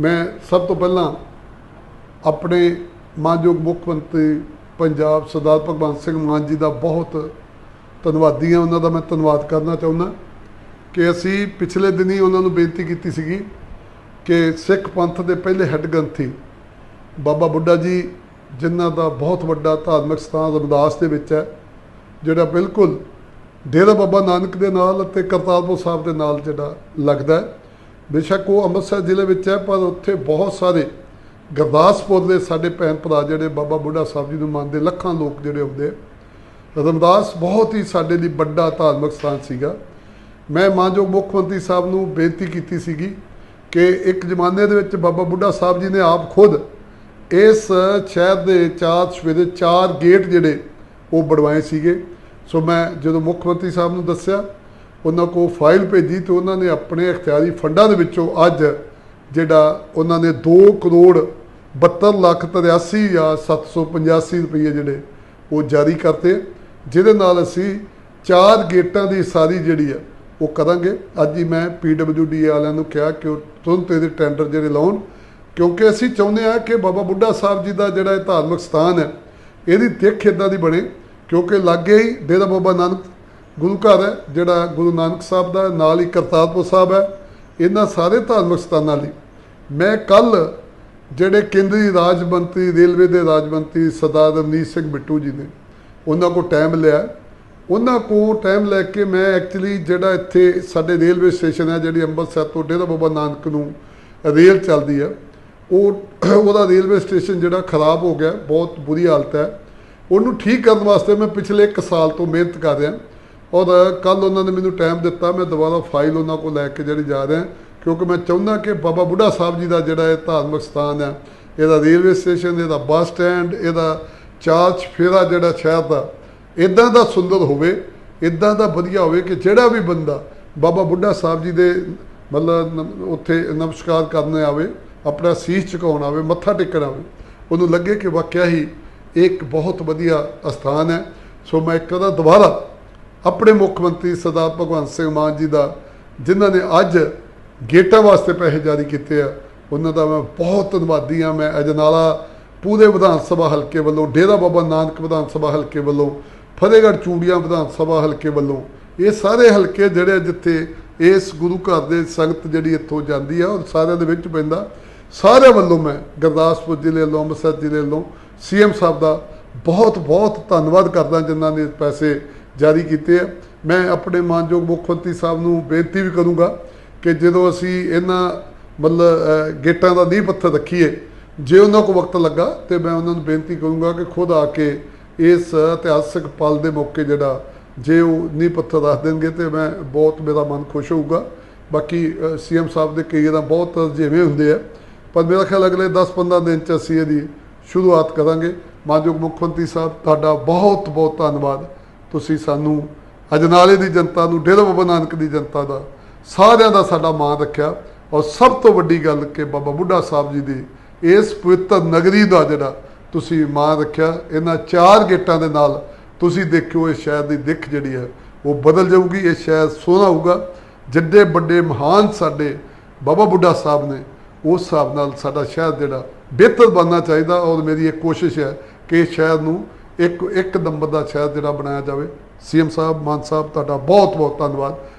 ਮੈਂ ਸਭ ਤੋਂ ਪਹਿਲਾਂ ਆਪਣੇ ਮਾਨਯੋਗ ਮੁੱਖ ਮੰਤਰੀ ਪੰਜਾਬ ਸਰਦਾਰ ਭਗਵੰਤ ਸਿੰਘ ਮਾਨ ਜੀ ਦਾ ਬਹੁਤ ਧੰਨਵਾਦੀ ਹਾਂ। ਉਹਨਾਂ ਦਾ ਮੈਂ ਧੰਨਵਾਦ ਕਰਨਾ ਚਾਹੁੰਦਾ ਕਿ ਅਸੀਂ ਪਿਛਲੇ ਦਿਨੀ ਉਹਨਾਂ ਨੂੰ ਬੇਨਤੀ ਕੀਤੀ ਸੀਗੀ ਕਿ ਸਿੱਖ ਪੰਥ ਦੇ ਪਹਿਲੇ ਹੈੱਡ ਗ੍ਰੰਥੀ ਬਾਬਾ ਬੁੱਢਾ ਜੀ, ਜਿਨ੍ਹਾਂ ਦਾ ਬਹੁਤ ਵੱਡਾ ਧਾਰਮਿਕ ਸਥਾਨ ਰਮਦਾਸ ਦੇ ਵਿੱਚ ਹੈ, ਜਿਹੜਾ ਬਿਲਕੁਲ ਡੇਰਾ ਬਾਬਾ ਨਾਨਕ ਦੇ ਨਾਲ ਅਤੇ ਕਰਤਾਰਪੁਰ ਸਾਹਿਬ ਦੇ ਨਾਲ ਜਿਹੜਾ ਲੱਗਦਾ ਹੈ। ਬੇਸ਼ੱਕ ਉਹ ਅੰਮ੍ਰਿਤਸਰ ਜ਼ਿਲ੍ਹੇ ਵਿੱਚ ਹੈ, ਪਰ ਉੱਥੇ ਬਹੁਤ ਸਾਰੇ ਗੁਰਦਾਸਪੁਰ ਦੇ ਸਾਡੇ ਭੈਣ ਭਰਾ ਜਿਹੜੇ ਬਾਬਾ ਬੁੱਢਾ ਸਾਹਿਬ ਜੀ ਨੂੰ ਮੰਨਦੇ, ਲੱਖਾਂ ਲੋਕ ਜਿਹੜੇ ਆਉਂਦੇ ਰਮਦਾਸ ਬਹੁਤ ਹੀ ਸਾਡੇ ਲਈ ਵੱਡਾ ਧਾਰਮਿਕ ਸਥਾਨ ਸੀਗਾ। ਮੈਂ ਮਾਨਯੋਗ ਮੁੱਖ ਮੰਤਰੀ ਸਾਹਿਬ ਨੂੰ ਬੇਨਤੀ ਕੀਤੀ ਸੀਗੀ ਕਿ ਇੱਕ ਜ਼ਮਾਨੇ ਦੇ ਵਿੱਚ ਬਾਬਾ ਬੁੱਢਾ ਸਾਹਿਬ ਜੀ ਨੇ ਆਪ ਖੁਦ ਇਸ ਸ਼ਹਿਰ ਦੇ ਚਾਰ, ਸਵੇਰੇ ਚਾਰ ਗੇਟ ਜਿਹੜੇ ਉਹ ਬਣਵਾਏ ਸੀਗੇ। ਸੋ ਮੈਂ ਜਦੋਂ ਮੁੱਖ ਮੰਤਰੀ ਸਾਹਿਬ ਨੂੰ ਦੱਸਿਆ ਉਹਨਾਂ ਕੋਲ ਫਾਈਲ ਭੇਜੀ ਤੇ ਉਹਨਾਂ ਨੇ ਆਪਣੇ ਇਖਤਿਆਰੀ ਫੰਡਾਂ ਦੇ ਵਿੱਚੋਂ ਅੱਜ ਜਿਹੜਾ ਉਹਨਾਂ ਨੇ 2 ਕਰੋੜ 72 ਲੱਖ 83 ਜਾਂ 785 ਰੁਪਏ ਜਿਹੜੇ ਉਹ ਜਾਰੀ ਕਰਤੇ। ਜਿਹਦੇ ਨਾਲ ਅਸੀਂ ਚਾਰ ਗੇਟਾਂ ਦੀ ਸਾਰੀ ਜਿਹੜੀ ਆ, ਉਹ ਕਰਾਂਗੇ। ਅੱਜ ਹੀ ਮੈਂ ਪੀਡਬਲਯੂਡੀ ਵਾਲਿਆਂ ਨੂੰ ਕਿਹਾ ਕਿ ਉਹ ਤੁਰੰਤ ਇਹਦੇ ਟੈਂਡਰ ਜਿਹੜੇ ਲਾਉਣ, ਕਿਉਂਕਿ ਅਸੀਂ ਚਾਹੁੰਦੇ ਹਾਂ ਕਿ ਬਾਬਾ ਬੁੱਢਾ ਸਾਹਿਬ ਜੀ ਦਾ ਜਿਹੜਾ ਇਹ ਧਾਰਮਿਕ ਸਥਾਨ ਹੈ, ਇਹਦੀ ਦਿੱਖ ਇਦਾਂ ਦੀ ਬਣੇ, ਕਿਉਂਕਿ ਲਾਗੇ ਹੀ ਡੇਰਾ ਬਾਬਾ ਨਾਨਕ ਗੁਰੂ ਘਰ ਹੈ, ਜਿਹੜਾ ਗੁਰੂ ਨਾਨਕ ਸਾਹਿਬ ਦਾ, ਨਾਲ ਹੀ ਕਰਤਾਰਪੁਰ ਸਾਹਿਬ ਹੈ। ਇਹਨਾਂ ਸਾਰੇ ਧਾਰਮਿਕ ਸਥਾਨਾਂ ਲਈ ਮੈਂ ਕੱਲ ਜਿਹੜੇ ਕੇਂਦਰੀ ਰਾਜ ਮੰਤਰੀ ਰੇਲਵੇ ਦੇ ਰਾਜ ਮੰਤਰੀ ਸਰਦਾਰ ਰਵਨੀਤ ਸਿੰਘ ਬਿੱਟੂ ਜੀ ਨੇ ਉਹਨਾਂ ਕੋਲ ਟਾਈਮ ਲਿਆ। ਉਹਨਾਂ ਕੋਲ ਟਾਈਮ ਲੈ ਕੇ ਮੈਂ ਐਕਚੁਅਲੀ ਜਿਹੜਾ ਇੱਥੇ ਸਾਡੇ ਰੇਲਵੇ ਸਟੇਸ਼ਨ ਹੈ, ਜਿਹੜੀ ਅੰਮ੍ਰਿਤਸਰ ਤੋਂ ਡੇਰਾ ਬਾਬਾ ਨਾਨਕ ਨੂੰ ਰੇਲ ਚੱਲਦੀ ਹੈ, ਉਹ ਉਹਦਾ ਰੇਲਵੇ ਸਟੇਸ਼ਨ ਜਿਹੜਾ ਖਰਾਬ ਹੋ ਗਿਆ, ਬਹੁਤ ਬੁਰੀ ਹਾਲਤ ਹੈ। ਉਹਨੂੰ ਠੀਕ ਕਰਨ ਵਾਸਤੇ ਮੈਂ ਪਿਛਲੇ 1 ਸਾਲ ਤੋਂ ਮਿਹਨਤ ਕਰ ਰਿਹਾ। ਔਰ ਕੱਲ ਉਹਨਾਂ ਨੇ ਮੈਨੂੰ ਟਾਈਮ ਦਿੱਤਾ, ਮੈਂ ਦੁਬਾਰਾ ਫਾਈਲ ਉਹਨਾਂ ਕੋਲ ਲੈ ਕੇ ਜਿਹੜੀ ਜਾ ਰਿਹਾ ਕਿਉਂਕਿ ਮੈਂ ਚਾਹੁੰਦਾ ਕਿ ਬਾਬਾ ਬੁੱਢਾ ਸਾਹਿਬ ਜੀ ਦਾ ਜਿਹੜਾ ਇਹ ਧਾਰਮਿਕ ਸਥਾਨ ਹੈ, ਇਹਦਾ ਰੇਲਵੇ ਸਟੇਸ਼ਨ ਇਹਦਾ ਬੱਸ ਸਟੈਂਡ ਇਹਦਾ ਚਾਰਚ ਫੇਰਾ ਜਿਹੜਾ ਸ਼ਹਿਰ ਦਾ ਇਦਾਂ ਦਾ ਸੁੰਦਰ ਹੋਵੇ ਇਦਾਂ ਦਾ ਵਧੀਆ ਹੋਵੇ ਕਿ ਜਿਹੜਾ ਵੀ ਬੰਦਾ ਬਾਬਾ ਬੁੱਢਾ ਸਾਹਿਬ ਜੀ ਦੇ ਮਤਲਬ ਉੱਥੇ ਨਮਸਕਾਰ ਕਰਨ ਆਵੇ, ਆਪਣਾ ਸੀਸ ਝੁਕਾਉਣ ਆਵੇ, ਮੱਥਾ ਟੇਕਣ ਆਵੇ, ਉਹਨੂੰ ਲੱਗੇ ਕਿ ਵਾਕਿਆ ਹੀ ਇਹ ਇੱਕ ਬਹੁਤ ਵਧੀਆ ਅਸਥਾਨ ਹੈ। ਸੋ ਮੈਂ ਇੱਕ ਦਾ ਦੁਬਾਰਾ ਆਪਣੇ ਮੁੱਖ ਮੰਤਰੀ ਸਰਦਾਰ ਭਗਵੰਤ ਸਿੰਘ ਮਾਨ ਜੀ ਦਾ, ਜਿਨ੍ਹਾਂ ਨੇ ਅੱਜ ਗੇਟਾਂ ਵਾਸਤੇ ਪੈਸੇ ਜਾਰੀ ਕੀਤੇ ਆ, ਉਹਨਾਂ ਦਾ ਮੈਂ ਬਹੁਤ ਧੰਨਵਾਦੀ ਹਾਂ। ਮੈਂ ਅਜਨਾਲਾ ਪੂਰੇ ਵਿਧਾਨ ਸਭਾ ਹਲਕੇ ਵੱਲੋਂ, ਡੇਰਾ ਬਾਬਾ ਨਾਨਕ ਵਿਧਾਨ ਸਭਾ ਹਲਕੇ ਵੱਲੋਂ, ਫਤਿਹਗੜ੍ਹ ਚੂੜੀਆਂ ਵਿਧਾਨ ਸਭਾ ਹਲਕੇ ਵੱਲੋਂ, ਇਹ ਸਾਰੇ ਹਲਕੇ ਜਿਹੜੇ ਜਿੱਥੇ ਇਸ ਗੁਰੂ ਘਰ ਦੇ ਸੰਗਤ ਜਿਹੜੀ ਇੱਥੋਂ ਜਾਂਦੀ ਆ ਔਰ ਸਾਰਿਆਂ ਦੇ ਵਿੱਚ ਪੈਂਦਾ। ਸਾਰਿਆਂ ਵੱਲੋਂ ਮੈਂ ਗੁਰਦਾਸਪੁਰ ਜ਼ਿਲ੍ਹੇ ਵੱਲੋਂ, ਅੰਮ੍ਰਿਤਸਰ ਜ਼ਿਲ੍ਹੇ ਵੱਲੋਂ ਸੀਐਮ ਸਾਹਿਬ ਦਾ ਬਹੁਤ ਬਹੁਤ ਧੰਨਵਾਦ ਕਰਦਾ, ਜਿਨ੍ਹਾਂ ਨੇ ਪੈਸੇ ਜਾਰੀ ਕੀਤੇ ਆ। ਮੈਂ ਆਪਣੇ ਮਾਨਯੋਗ ਮੁੱਖ ਮੰਤਰੀ ਸਾਹਿਬ ਨੂੰ ਬੇਨਤੀ ਵੀ ਕਰੂੰਗਾ ਕਿ ਜਦੋਂ ਅਸੀਂ ਇਹਨਾਂ ਮਤਲਬ ਗੇਟਾਂ ਦਾ ਨੀਂਹ ਪੱਥਰ ਰੱਖੀਏ, ਜੇ ਉਹਨਾਂ ਕੋਲ ਵਕਤ ਲੱਗਾ, ਤੇ ਮੈਂ ਉਹਨਾਂ ਨੂੰ ਬੇਨਤੀ ਕਰੂੰਗਾ ਕਿ ਖੁਦ ਆ ਕੇ ਇਸ ਇਤਿਹਾਸਕ ਪਲ ਦੇ ਮੌਕੇ ਜਿਹੜਾ, ਜੇ ਉਹ ਨੀਂਹ ਪੱਥਰ ਰੱਖ ਦੇਣਗੇ, ਤੇ ਮੈਂ ਬਹੁਤ ਮੇਰਾ ਮਨ ਖੁਸ਼ ਹੋਊਗਾ। ਬਾਕੀ ਸੀਐਮ ਸਾਹਿਬ ਦੇ ਕਈ ਤਾਂ ਬਹੁਤ ਜਿਵੇਂ ਹੁੰਦੇ ਆ, ਪਰ ਮੇਰਾ ਖਿਆਲ ਅਗਲੇ 10-15 ਦਿਨ ਚ ਅਸੀਂ ਇਹਦੀ ਸ਼ੁਰੂਆਤ ਕਰਾਂਗੇ। ਮਾਨਯੋਗ ਮੁੱਖ ਮੰਤਰੀ ਸਾਹਿਬ, ਤੁਹਾਡਾ ਬਹੁਤ ਬਹੁਤ ਧੰਨਵਾਦ। ਤੁਸੀਂ ਸਾਨੂੰ ਅਜਨਾਲੇ ਦੀ ਜਨਤਾ ਨੂੰ, ਡੇਰਾ ਬਾਬਾ ਨਾਨਕ ਦੀ ਜਨਤਾ ਦਾ, ਸਾਰਿਆਂ ਦਾ ਸਾਡਾ ਮਾਣ ਰੱਖਿਆ। ਔਰ ਸਭ ਤੋਂ ਵੱਡੀ ਗੱਲ ਕਿ ਬਾਬਾ ਬੁੱਢਾ ਸਾਹਿਬ ਜੀ ਦੀ ਇਸ ਪਵਿੱਤਰ ਨਗਰੀ ਦਾ ਜਿਹੜਾ ਤੁਸੀਂ ਮਾਣ ਰੱਖਿਆ, ਇਹਨਾਂ ਚਾਰ ਗੇਟਾਂ ਦੇ ਨਾਲ ਤੁਸੀਂ ਦੇਖਿਓ, ਇਹ ਸ਼ਹਿਰ ਦੀ ਦਿੱਖ ਜਿਹੜੀ ਹੈ, ਉਹ ਬਦਲ ਜਾਊਗੀ, ਇਹ ਸ਼ਹਿਰ ਸੋਹਣਾ ਹੋਊਗਾ। ਜਿੱਡੇ ਵੱਡੇ ਮਹਾਨ ਸਾਡੇ ਬਾਬਾ ਬੁੱਢਾ ਸਾਹਿਬ ਨੇ, ਉਸ ਹਿਸਾਬ ਨਾਲ ਸਾਡਾ ਸ਼ਹਿਰ ਜਿਹੜਾ ਬਿਹਤਰ ਬਣਨਾ ਚਾਹੀਦਾ। ਔਰ ਮੇਰੀ ਇਹ ਕੋਸ਼ਿਸ਼ ਹੈ ਕਿ ਸ਼ਹਿਰ ਨੂੰ ਇੱਕ ਇੱਕ ਨੰਬਰ ਦਾ ਸ਼ਹਿਰ ਜਿਹੜਾ ਬਣਾਇਆ ਜਾਵੇ। ਸੀਐਮ ਸਾਹਿਬ, ਮਾਨ ਸਾਹਿਬ, ਤੁਹਾਡਾ ਬਹੁਤ ਬਹੁਤ ਧੰਨਵਾਦ।